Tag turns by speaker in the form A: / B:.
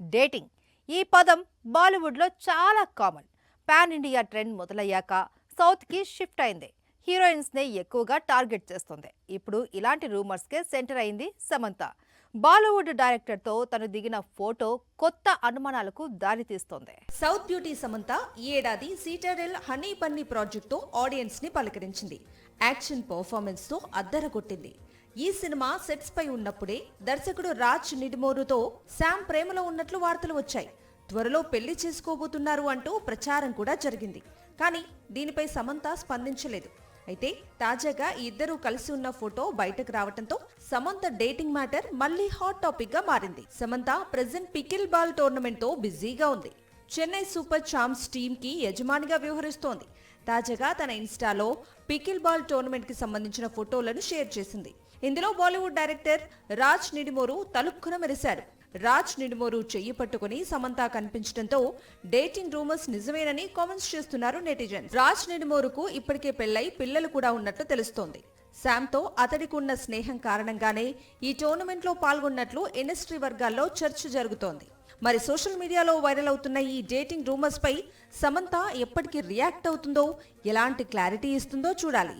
A: Dating. ఈ పదం బాలీవుడ్లో చాలా కామన్. పాన్ ఇండియా ట్రెండ్ మొదలయ్యాక సౌత్కి షిఫ్ట్ అయింది. హీరోయిన్స్నే ఎక్కువగా టార్గెట్ చేస్తుంది. ఇప్పుడు ఇలాంటి రూమర్స్కే సెంటర్ అయింది సమంత. బాలీవుడ్ డైరెక్టర్తో తను దిగిన ఫోటో కొత్త అనుమానాలకు దారితీస్తోంది
B: సౌత్ బ్యూటీ సమంత ఈ ఏడాది సీటరెల్ హనీ పన్నీ ప్రాజెక్టుతో ఆడియన్స్ని పలకరించింది. యాక్షన్ పర్ఫార్మెన్స్తో అద్దరగొట్టింది. ఈ సినిమా సెట్స్ పై ఉన్నప్పుడే దర్శకుడు రాజ్ నిడిమోరుతో శామ్ ప్రేమలో ఉన్నట్లు వార్తలు వచ్చాయి. త్వరలో పెళ్ళి చేసుకోబోతున్నారు అంటూ ప్రచారం కూడా జరిగింది. కానీ దీనిపై సమంత స్పందించలేదు. అయితే తాజాగా ఇద్దరూ కలిసి ఉన్న ఫోటో బయటకు రావడంతో సమంత డేటింగ్ మ్యాటర్ మళ్ళీ హాట్ టాపిక్గా మారింది. సమంత ప్రెసెంట్ పికిల్ బాల్ టోర్నమెంట్తో బిజీగా ఉంది. చెన్నై సూపర్ చాంప్స్ టీమ్కి యజమానిగా వ్యవహరిస్తోంది. తాజాగా తన ఇన్స్టాలో పికిల్ బాల్ టోర్నమెంట్కి సంబంధించిన ఫోటోలను షేర్ చేసింది. ఇందులో బాలీవుడ్ డైరెక్టర్ రాజ్ నిడిమోరు తలుపుకున మెరిశాడు రాజ్ నిడిమోరు చెయ్యి పట్టుకుని సమంత కనిపించడంతో డేటింగ్ రూమర్స్ నిజమేనని కామెంట్స్ చేస్తున్నారు నెటిజన్ రాజ్ నిడిమోరుకు ఇప్పటికే పెళ్ళై పిల్లలు కూడా ఉన్నట్లు తెలుస్తోంది. శామ్తో అతడికి ఉన్న స్నేహం కారణంగానే ఈ టోర్నమెంట్లో పాల్గొన్నట్లు ఇండస్ట్రీ వర్గాల్లో చర్చ జరుగుతోంది. మరి సోషల్ మీడియాలో వైరల్ అవుతున్న ఈ డేటింగ్ రూమర్స్ పై సమంత ఎప్పటికీ రియాక్ట్ అవుతుందో ఎలాంటి క్లారిటీ ఇస్తుందో చూడాలి.